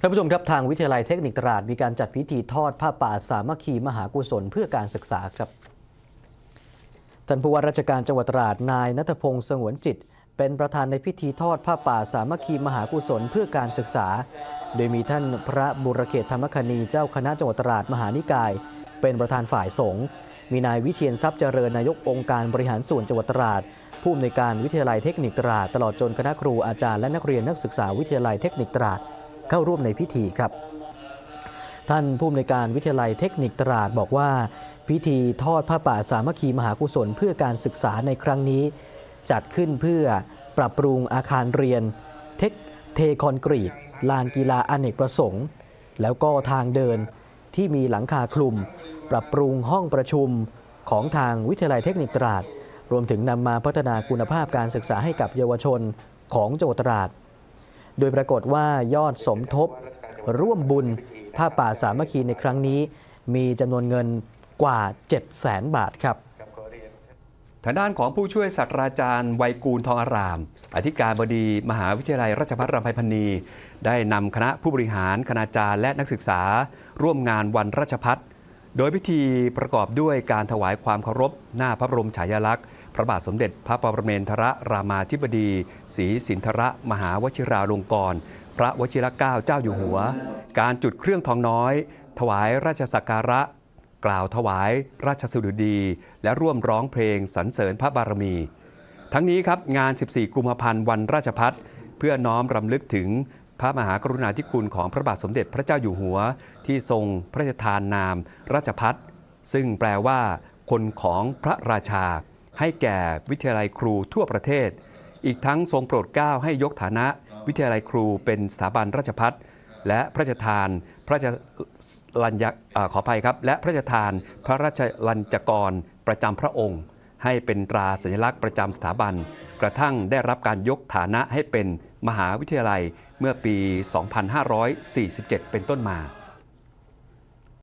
ท่านผู้ชมครับทางวิทยาลัยเทคนิคตราดมีการจัดพิธีทอดผ้าป่าสามัคคีมหากุศลเพื่อการศึกษาครับท่านผู้ว่าราชการจังหวัดตราดนายนัทพงศ์สงวนจิต เป็นประธานในพิธีทอดผ้าป่าสามัคคีมหากุศลเพื่อการศึกษา โดยมีท่านพระบุรเขตธรรมคณีเจ้าคณะจังหวัดตราดมหานิกาย เป็นประธานฝ่ายสงฆ์มีนายวิเชียนทรัพย์เจริญนายกองค์การบริหารส่วนจังหวัดตราดผู้อำนวยการวิทยาลัยเทคนิคตราดตลอดจนคณะครูอาจารย์และนักเรียนนักศึกษาวิทยาลัยเทคนิคตราด เข้าร่วมในพิธีครับ ท่านผู้อำนวยการวิทยาลัยเทคนิคตราดบอกว่า พิธีทอดผ้าป่าสามัคคีมหากุศลเพื่อการศึกษาในครั้งนี้ จัดขึ้นเพื่อปรับปรุงอาคารเรียน เทคเทคอนกรีต ลานกีฬาอเนกประสงค์ แล้วก็ทางเดินที่มีหลังคาคลุม ปรับปรุงห้องประชุมของทางวิทยาลัยเทคนิคตราด รวมถึงนำมาพัฒนาคุณภาพการศึกษาให้กับเยาวชนของจังหวัดตราด โดยปรากฏว่ายอดสมทบ ร่วมบุญผ้าป่าสามัคคีในครั้งนี้ มีจำนวนเงินกว่า 7 0 0 0 0 0บาทครับทางด้านของผู้ช่วยศาสตราจารย์ไวยกูลทองอาราม อธิการบดีมหาวิทยาลัยราชภัฏรำไพพรรณีได้นำคณะผู้บริหารคณาจารย์และนักศึกษา ร่วมงานวันราชพัฒโดยพิธีประกอบด้วยการถวายความเคารพ หน้าพระบรมฉายาลักษณ์ ระบาทสมเด็จพระปรเมนทรรามาธิบดีศรีสินทรมหาวชิราลงกรณ์พระวชิรเกล้าเจ้าอยู่หัว การจุดเครื่องทองน้อย ถวายราชสักการะ กล่าวถวายราชสุดุดี และร่วมร้องเพลงสรรเสริญพระบารมี ทั้งนี้ครับงาน 14 กุมภาพันธ์วันราชพัฒเพื่อน้อมรำลึกถึงพระมหากรุณาธิคุณของพระบาทสมเด็จพระเจ้าอยู่หัว ที่ทรงพระราชทานนาม ราชพัฒซึ่งแปลว่า คนของพระราชา ให้แก่วิทยาลัยครูทั่วประเทศ อีกทั้งทรงโปรดเกล้าให้ยกฐานะ วิทยาลัยครูเป็นสถาบันราชพัฒและพระราชทานพระราชลัญญเอ่อขออภัยครับ และพระราชทานพระราชลัญจกรประจำพระองค์ ให้เป็นตราสัญลักษณ์ประจำสถาบัน กระทั่งได้รับการยกฐานะให้เป็นมหาวิทยาลัยเมื่อปี 2547 เป็นต้นมา